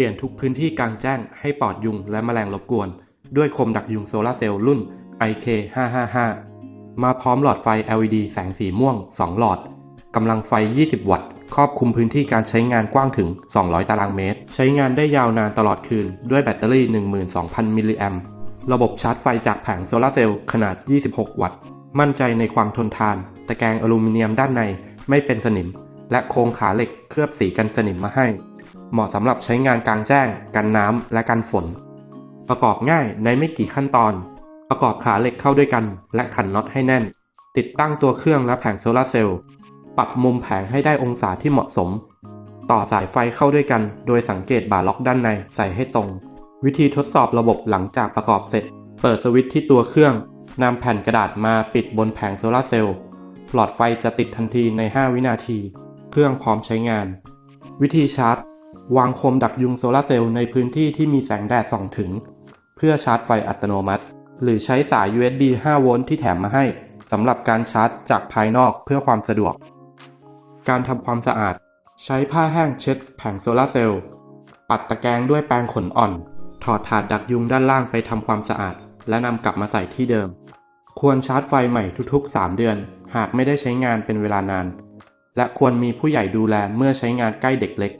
ลี่ยนทุกพื้นที่กลางแจ้งให้ปลอดยุงและแมลงรบกวน ด้วยคมดักยุงโซลาร์เซลล์รุ่น IK555 มาพร้อมหลอดไฟ LED แสงสีม่วง 2 หลอด กำลังไฟ 20 วัตต์ ครอบคลุมพื้นที่การใช้งานกว้างถึง 200 ตารางเมตร ใช้งานได้ยาวนานตลอดคืน ด้วยแบตเตอรี่ 12,000 มิลลิแอมระบบชาร์จไฟจากแผงโซลาร์เซลล์ขนาด 26 วัตต์ มั่นใจในความทนทาน ตะแกรงอลูมิเนียมด้านในไม่เป็นสนิม และโครงขาเหล็กเคลือบสีกันสนิมมาให้ เหมาะสำหรับใช้งานกลางแจ้ง กันน้ำและกันฝน ประกอบง่ายในไม่กี่ขั้นตอน ประกอบขาเหล็กเข้าด้วยกัน และขันน็อตให้แน่น ติดตั้งตัวเครื่องและแผงโซลาร์เซลล์ปรับมุมแผงให้ได้องศาที่เหมาะสม ต่อสายไฟเข้าด้วยกัน โดยสังเกตบาร์ล็อกด้านในใส่ให้ตรง วิธีทดสอบระบบหลังจากประกอบเสร็จ เปิดสวิตช์ที่ตัวเครื่องนำแผ่นกระดาษมาปิดบนแผงโซลาร์เซลล์หลอดไฟจะติดทันทีใน 5 วินาที เครื่องพร้อมใช้งาน วิธีชาร์จ วางโคมดักยุงโซลาร์เซลล์ในพื้นที่ที่มีแสงแดดส่องถึง เพื่อชาร์จไฟอัตโนมัติ หรือใช้สาย USB 5 โวลต์ที่แถมมาให้สำหรับการชาร์จจากภายนอกเพื่อความสะดวก การทำความสะอาด ใช้ผ้าแห้งเช็ดแผงโซลาร์เซลล์ ปัดตะแกรงด้วยแปรงขนอ่อน ถอดถาดดักยุงด้านล่างไปทำความสะอาด และนำกลับมาใส่ที่เดิม ควรชาร์จไฟใหม่ทุกๆ 3 เดือน หากไม่ได้ใช้งานเป็นเวลานาน และควรมีผู้ใหญ่ดูแลเมื่อใช้งานใกล้เด็กเล็ก